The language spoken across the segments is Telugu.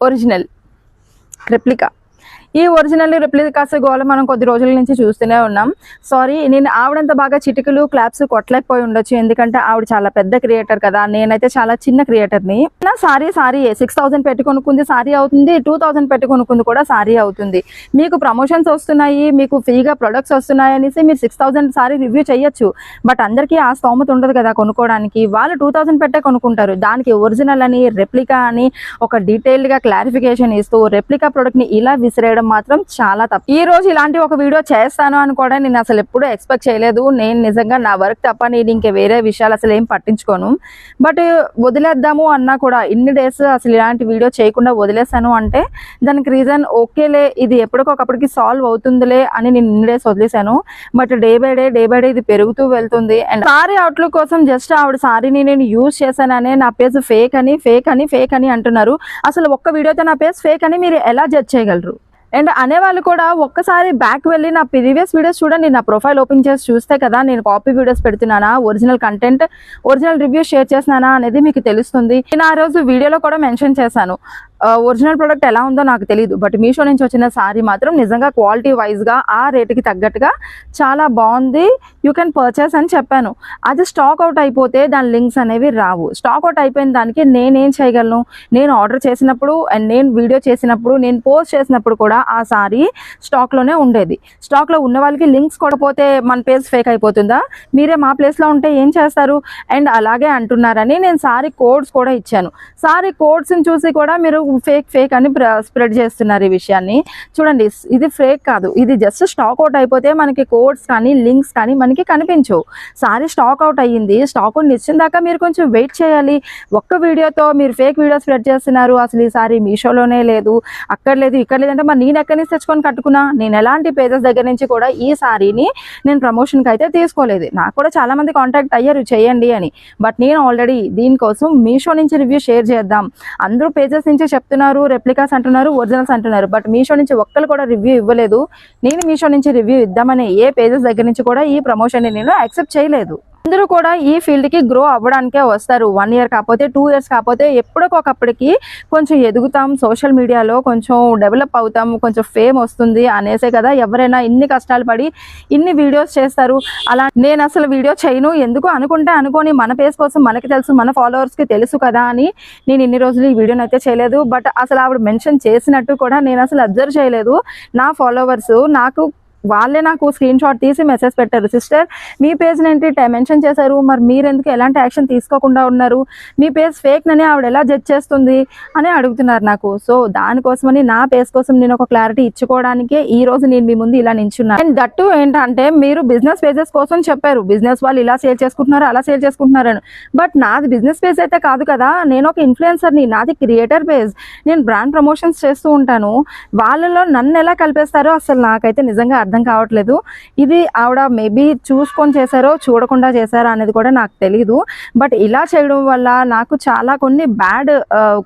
ఒరిజినల్ రెప్లికా ఈ ఒరిజినల్ రిప్లికాస్ గోల మనం కొద్ది రోజుల నుంచి చూస్తూనే ఉన్నాం. సారీ నేను ఆవిడంత బాగా చిటికలు క్లాప్స్ కొట్టలేకపోయి ఉండొచ్చు. ఎందుకంటే ఆవిడ చాలా పెద్ద క్రియేటర్ కదా. నేనైతే చాలా చిన్న క్రియేటర్ని నా. సారీ సారీ సిక్స్ థౌసండ్ పెట్టి కొనుక్కుంది సారీ అవుతుంది. టూ థౌసండ్ పెట్టి కొనుక్కుంది కూడా సారీ అవుతుంది. మీకు ప్రమోషన్స్ వస్తున్నాయి మీకు ఫ్రీగా ప్రొడక్ట్స్ వస్తున్నాయి అనేసి మీరు సిక్స్ థౌసండ్ సారీ రివ్యూ చేయొచ్చు. బట్ అందరికీ ఆ స్తోమత ఉండదు కదా కొనుక్కోవడానికి. వాళ్ళు టూ థౌసండ్ పెట్టే కొనుక్కుంటారు. దానికి ఒరిజినల్ అని రెప్లికా అని ఒక డీటెయిల్డ్గా క్లారిఫికేషన్ ఇస్తూ రెప్లికా ప్రొడక్ట్ని ఇలా విసిరేయడం మాత్రం చాలా తప్పు. ఈ రోజు ఇలాంటి ఒక వీడియో చేస్తాను అని కూడా నేను అసలు ఎప్పుడూ ఎక్స్పెక్ట్ చేయలేదు. నేను నిజంగా నా వర్క్ తప్ప నేను ఇంకా వేరే విషయాలు అసలు ఏం పట్టించుకోను. బట్ వదిలేద్దాము అన్నా కూడా ఇన్ని డేస్ అసలు ఇలాంటి వీడియో చేయకుండా వదిలేసాను అంటే దానికి రీజన్ ఓకేలే ఇది ఎప్పటికొకప్పటికి సాల్వ్ అవుతుందిలే అని నేను ఇన్ని డేస్ వదిలేశాను. But day by day day by day ఇది పెరుగుతూ వెళ్తుంది. అండ్ సారీ అవుట్లుక్ కోసం జస్ట్ ఆవిడ సారీని నేను యూజ్ చేశాననే నా పేజ్ ఫేక్ అని ఫేక్ అని ఫేక్ అని అంటున్నారు. అసలు ఒక్క వీడియోతో నా పేజ్ ఫేక్ అని మీరు ఎలా జడ్జ్ చేయగలరు? అండ్ అనేవాళ్ళు కూడా ఒక్కసారి బ్యాక్ వెళ్ళి నా ప్రీవియస్ వీడియోస్ చూడండి నా ప్రొఫైల్ ఓపెన్ చేసి చూస్తే కదా నేను copy videos పెడుతున్నానా original content original review share చేసినానా అనేది మీకు తెలుస్తుంది. నేను ఆ రోజు వీడియోలో కూడా మెన్షన్ చేశాను. ఒరిజినల్ ప్రోడక్ట్ ఎలా ఉందో నాకు తెలియదు బట్ మీషో నుంచి వచ్చిన సారీ మాత్రం నిజంగా క్వాలిటీ వైజ్గా ఆ రేటుకి తగ్గట్టుగా చాలా బాగుంది. యూ కెన్ పర్చేస్ అని చెప్పాను. అది స్టాక్ అవుట్ అయిపోతే దాని లింక్స్ అనేవి రావు. స్టాక్ అవుట్ అయిపోయిన దానికి నేనేం చేయగలను? నేను ఆర్డర్ చేసినప్పుడు అండ్ నేను వీడియో చేసినప్పుడు నేను పోస్ట్ చేసినప్పుడు కూడా ఆ సారీ స్టాక్లోనే ఉండేది. స్టాక్లో ఉన్న వాళ్ళకి లింక్స్ కొడపోతే మన పేజ్ ఫేక్ అయిపోతుందా? మీరే మా ప్లేస్లో ఉంటే ఏం చేస్తారు? అండ్ అలాగే అంటున్నారని నేను సారీ కోడ్స్ కూడా ఇచ్చాను. సారీ కోడ్స్ని చూసి కూడా మీరు ఫేక్ ఫేక్ అని స్ప్రెడ్ చేస్తున్నారు ఈ విషయాన్ని. చూడండి ఇది ఫేక్ కాదు. ఇది జస్ట్ స్టాక్ అవుట్ అయిపోతే మనకి కోడ్స్ కానీ లింక్స్ కానీ మనకి కనిపించవు సారీ స్టాక్ అవుట్ అయ్యింది. స్టాక్ ఇచ్చిన దాకా మీరు కొంచెం వెయిట్ చేయాలి. ఒక్క వీడియోతో మీరు ఫేక్ వీడియో స్ప్రెడ్ చేస్తున్నారు. అసలు ఈ సారీ మీషోలోనే లేదు. అక్కడ లేదు ఇక్కడ లేదంటే మరి నేను ఎక్కడి నుంచి తెచ్చుకొని కట్టుకున్నా? నేను ఎలాంటి పేజెస్ దగ్గర నుంచి కూడా ఈ సారీని నేను ప్రమోషన్కి అయితే తీసుకోలేదు. నాకు కూడా చాలా మంది కాంటాక్ట్ అయ్యారు చేయండి అని. బట్ నేను ఆల్రెడీ దీనికోసం మీషో నుంచి రివ్యూ షేర్ చేద్దాం. అందరూ పేజెస్ నుంచి చెప్తున్నారు రెప్లికాస్ అంటున్నారు ఒరిజినల్స్ అంటున్నారు. బట్ మీషో నుంచి ఒక్కరు కూడా రివ్యూ ఇవ్వలేదు. నేను మీషో నుంచి రివ్యూ ఇద్దామని ఏ పేజెస్ దగ్గర నుంచి కూడా ఈ ప్రమోషన్ నేను యాక్సెప్ట్ చేయలేదు. అందరూ కూడా ఈ ఫీల్డ్కి గ్రో అవ్వడానికే వస్తారు. వన్ ఇయర్ కాకపోతే టూ ఇయర్స్ కాకపోతే ఎప్పటికొకప్పటికి కొంచెం ఎదుగుతాం. సోషల్ మీడియాలో కొంచెం డెవలప్ అవుతాం. కొంచెం ఫేమ్ వస్తుంది అనేసే కదా. ఎవరైనా ఇన్ని కష్టాలు పడి ఇన్ని వీడియోస్ చేస్తారు. అలా నేను అసలు వీడియో చేయను. ఎందుకు అనుకుంటే అనుకోని మన పేజ్ కోసం మనకి తెలుసు మన ఫాలోవర్స్కి కి తెలుసు కదా అని నేను ఇన్ని రోజులు ఈ వీడియోని అయితే చేయలేదు. బట్ అసలు ఆవిడ మెన్షన్ చేసినట్టు కూడా నేను అసలు అబ్జర్వ్ చేయలేదు. నా ఫాలోవర్స్ నాకు వాళ్ళే నాకు స్క్రీన్ షాట్ తీసి మెసేజ్ పెట్టారు. సిస్టర్ మీ పేజ్ ఏంటి? మెన్షన్ చేశారు. మరి మీరు ఎందుకు ఎలాంటి యాక్షన్ తీసుకోకుండా ఉన్నారు? మీ పేజ్ ఫేక్ నని ఆవిడ ఎలా జడ్జ్ చేస్తుంది? అని అడుగుతున్నారు నాకు. సో దానికోసమని నా పేజ్ కోసం నేను ఒక క్లారిటీ ఇచ్చుకోవడానికే ఈ రోజు నేను మీ ముందు ఇలా నించున్నాను అండ్ దట్టు ఏంటంటే మీరు బిజినెస్ పేజెస్ కోసం చెప్పారు. బిజినెస్ వాళ్ళు ఇలా సేల్ చేసుకుంటున్నారు అలా సేల్ చేసుకుంటున్నారు అని. బట్ నాది బిజినెస్ పేజ్ అయితే కాదు కదా. నేను ఒక ఇన్ఫ్లుయెన్సర్ని నాది క్రియేటర్ పేజ్ నేను బ్రాండ్ ప్రమోషన్స్ చేస్తూ ఉంటాను. వాళ్ళలో నన్ను ఎలా కలిపేస్తారో అసలు నాకైతే నిజంగా అర్థం కావట్లేదు. ఇది ఆవిడ మేబీ చూసుకొని చేశారో చూడకుండా చేశారో అనేది కూడా నాకు తెలియదు బట్ ఇలా చేయడం వల్ల నాకు చాలా కొన్ని బ్యాడ్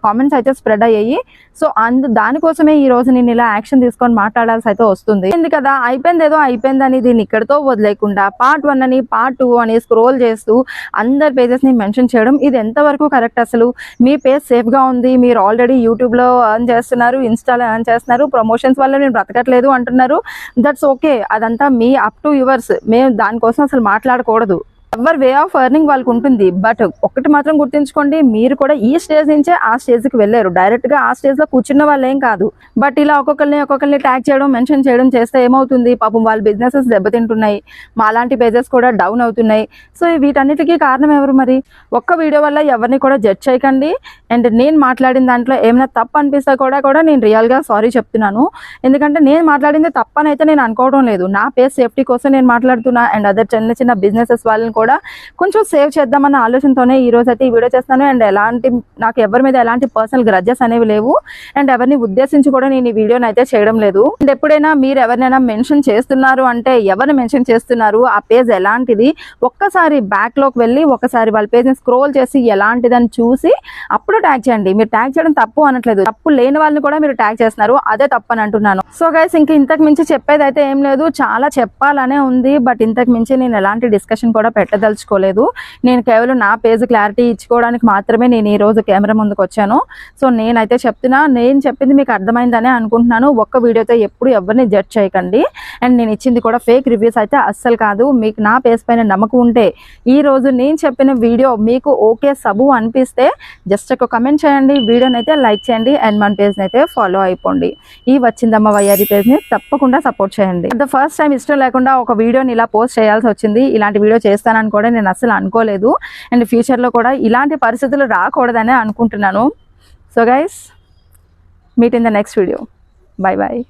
కామెంట్స్ అయితే స్ప్రెడ్ అయ్యాయి. సో అందు దానికోసమే ఈ రోజు నేను ఇలా యాక్షన్ తీసుకొని మాట్లాడాల్సి అయితే వస్తుంది. ఏంది కదా అయిపోయింది ఏదో అయిపోయింది అని దీన్ని ఇక్కడితో వదిలేకుండా పార్ట్ వన్ అని పార్ట్ టూ అని స్క్రోల్ చేస్తూ అందరి పేజెస్ని మెన్షన్ చేయడం ఇది ఎంతవరకు కరెక్ట్ అసలు? మీ పేజ్ సేఫ్గా ఉంది మీరు ఆల్రెడీ యూట్యూబ్లో ఎర్న్ చేస్తున్నారు ఇన్స్టాలో ఎర్న్ చేస్తున్నారు ప్రమోషన్స్ వల్ల నేను బ్రతకట్లేదు అంటున్నారు. దట్స్ ఓకే అదంతా మీ అప్ టు యువర్స్ మేము దానికోసం అసలు మాట్లాడకూడదు. ఎవరి వే ఆఫ్ ఎర్నింగ్ వాళ్ళకు ఉంటుంది. బట్ ఒకటి మాత్రం గుర్తుంచుకోండి మీరు కూడా ఈ స్టేజ్ నుంచే ఆ స్టేజ్కి వెళ్ళారు. డైరెక్ట్గా ఆ స్టేజ్లో కూర్చున్న వాళ్ళు ఏం కాదు. బట్ ఇలా ఒక్కొక్కరిని ఒక్కొక్కరిని ట్యాగ్ చేయడం మెన్షన్ చేయడం చేస్తే ఏమవుతుంది? పాపం వాళ్ళ బిజినెసెస్ దెబ్బతింటున్నాయి. మాలాంటి పేజెస్ కూడా డౌన్ అవుతున్నాయి. సో వీటన్నిటికీ కారణం ఎవరు మరి? ఒక్క వీడియో వల్ల ఎవరిని కూడా జడ్జ్ చేయకండి. అండ్ నేను మాట్లాడిన దాంట్లో ఏమైనా తప్పు అనిపిస్తే కూడా కూడా నేను రియల్గా సారీ చెప్తున్నాను. ఎందుకంటే నేను మాట్లాడింది తప్పనైతే అయితే నేను అనుకోవడం లేదు. నా పేజ్ సేఫ్టీ కోసం నేను మాట్లాడుతున్నా. అండ్ అదర్ చిన్న చిన్న బిజినెసెస్ వాళ్ళని కూడా కొంచెం సేవ్ చేద్దామన్న ఆలోచనతోనే ఈ రోజు అయితే ఈ వీడియో చేస్తాను అండ్ ఎలాంటి నాకు ఎవరి మీద ఎలాంటి పర్సనల్ గ్రడ్జెస్ అనేవి లేవు. అండ్ ఎవరిని ఉద్దేశించి కూడా నేను ఈ వీడియోని అయితే చేయడం లేదు. అండ్ ఎప్పుడైనా మీరు ఎవరినైనా మెన్షన్ చేస్తున్నారు అంటే ఎవరిని మెన్షన్ చేస్తున్నారు ఆ పేజ్ ఎలాంటిది? ఒక్కసారి బ్యాక్లోకి వెళ్ళి ఒకసారి వాళ్ళ పేజ్ని స్క్రోల్ చేసి ఎలాంటిదని చూసి అప్పుడు ట్యాగ్ చేయండి. మీరు ట్యాగ్ చేయడం తప్పు అనట్లేదు. తప్పు లేని వాళ్ళని కూడా మీరు ట్యాగ్ చేస్తున్నారు. అదే తప్పు అని అంటున్నాను. సో గైస్ ఇంక ఇంతకు మించి చెప్పేది అయితే ఏం లేదు. చాలా చెప్పాలనే ఉంది. బట్ ఇంతకు మించి నేను ఎలాంటి డిస్కషన్ కూడా పెట్టలేదు. పెట్టదలుచుకోలేదు. నేను కేవలం నా పేజ్ క్లారిటీ ఇచ్చుకోవడానికి మాత్రమే నేను ఈ రోజు కెమెరా ముందుకు వచ్చాను. సో నేనైతే చెప్తున్నా నేను చెప్పింది మీకు అర్థమైందనే అనుకుంటున్నాను. ఒక్క వీడియోతో ఎప్పుడు ఎవరిని జడ్జ్ చేయకండి. అండ్ నేను ఇచ్చింది కూడా ఫేక్ రివ్యూస్ అయితే అస్సలు కాదు. మీకు నా పేజ్ పైన నమ్మకం ఉంటే ఈ రోజు నేను చెప్పిన వీడియో మీకు ఓకే సబు అనిపిస్తే జస్ట్ ఒక కమెంట్ చేయండి. వీడియోని అయితే లైక్ చేయండి. అండ్ మన పేజ్ని అయితే ఫాలో అయిపోండి. ఈ వచ్చిందమ్మ వయ్యారి పేజ్ని తప్పకుండా సపోర్ట్ చేయండి. ద ఫస్ట్ టైం ఇష్టం లేకుండా ఒక వీడియోని ఇలా పోస్ట్ చేయాల్సి వచ్చింది. ఇలాంటి వీడియో చేస్తానని కూడా నేను అసలు అనుకోలేదు. అండ్ ఫ్యూచర్లో కూడా ఇలాంటి పరిస్థితులు రాకూడదనే అనుకుంటున్నాను. So guys meet in the next video bye bye